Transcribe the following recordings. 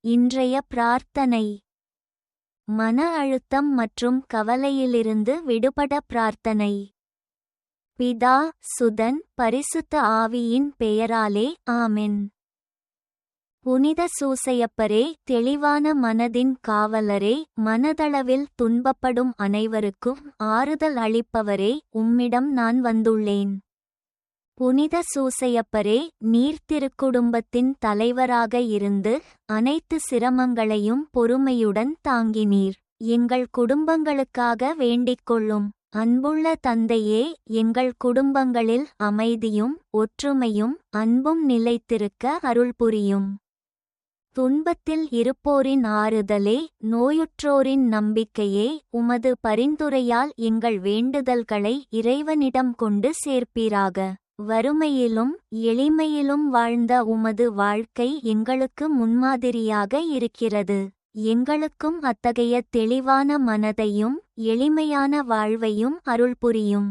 இன்றைய பிரார்த்தனை. மன அழுத்தம் மற்றும் கவலையிலிருந்து விடுபட பிரார்த்தனை. பிதா சுதன் பரிசுத்த ஆவியின் பெயராலே ஆமென். புனித சூசையப்பரே தெளிவான மனதின் காவலரே மனதளவில் துன்பப்படும் அனைவருக்கும் ஆறுதல் அளிப்பவரே உம்மிடம் நான் வந்துள்ளேன். புனித சூசையப்பரே நீர் திருக்குடும்பத்தின் தலைவராக இருந்து அனைத்து சிரமங்களையும் பொறுமையுடன் தாங்கினீர். எங்கள் குடும்பங்களுக்காக வேண்டிக்கொள்ளும் அன்புள்ள தந்தையே எங்கள் குடும்பங்களில் அமைதியும் ஒற்றுமையும் அன்பும் நிலைத்திருக்க அருள் புரியும். துன்பத்தில் இருப்போரின் ஆறுதலே நோயுற்றோரின் நம்பிக்கையே உமது பரிந்துரையால் எங்கள் வேண்டுதல்களை இறைவனிடம் கொண்டு சேர்ப்பீராக. வறுமையிலும் எளிமையிலும் வாழ்ந்த உமது வாழ்க்கை எங்களுக்கு முன்மாதிரியாக இருக்கிறது. எங்களுக்கும் அத்தகைய தெளிவான மனதையும் எளிமையான வாழ்வையும் அருள் புரியும்.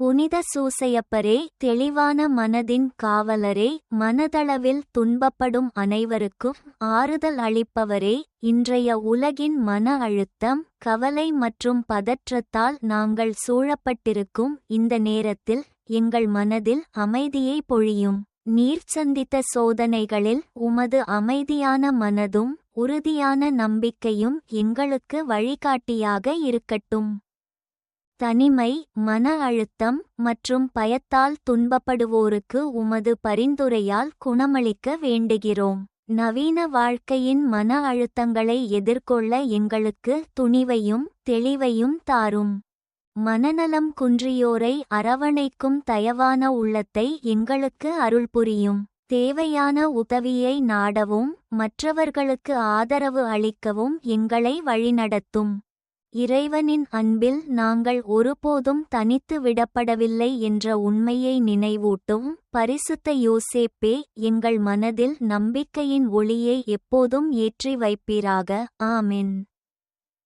புனித சூசையப்பரே தெளிவான மனதின் காவலரே மனதளவில் துன்பப்படும் அனைவருக்கும் ஆறுதல் அளிப்பவரே இன்றைய உலகின் மன அழுத்தம் கவலை மற்றும் பதற்றத்தால் நாங்கள் சூழப்பட்டிருக்கும் இந்த நேரத்தில் எங்கள் மனதில் அமைதியை பொழியும். நீர் சந்தித்த சோதனைகளில் உமது அமைதியான மனதும் உறுதியான நம்பிக்கையும் எங்களுக்கு வழிகாட்டியாக இருக்கட்டும். தனிமை மன அழுத்தம் மற்றும் பயத்தால் துன்பப்படுவோருக்கு உமது பரிந்துரையால் குணமளிக்க வேண்டுகிறோம். நவீன வாழ்க்கையின் மன அழுத்தங்களை எதிர்கொள்ள எங்களுக்கு துணிவையும் தெளிவையும் தாரும். மனநலம் குன்றியோரை அரவணைக்கும் தயவான உள்ளத்தை எங்களுக்கு அருள் புரியும். தேவையான உதவியை நாடவும் மற்றவர்களுக்கு ஆதரவு அளிக்கவும் எங்களை வழிநடத்தும். இறைவனின் அன்பில் நாங்கள் ஒருபோதும் தனித்து விடப்படவில்லை என்ற உண்மையை நினைவூட்டும். பரிசுத்த யோசேப்பே எங்கள் மனதில் நம்பிக்கையின் ஒளியை எப்போதும் ஏற்றி வைப்பீராக. ஆமென்.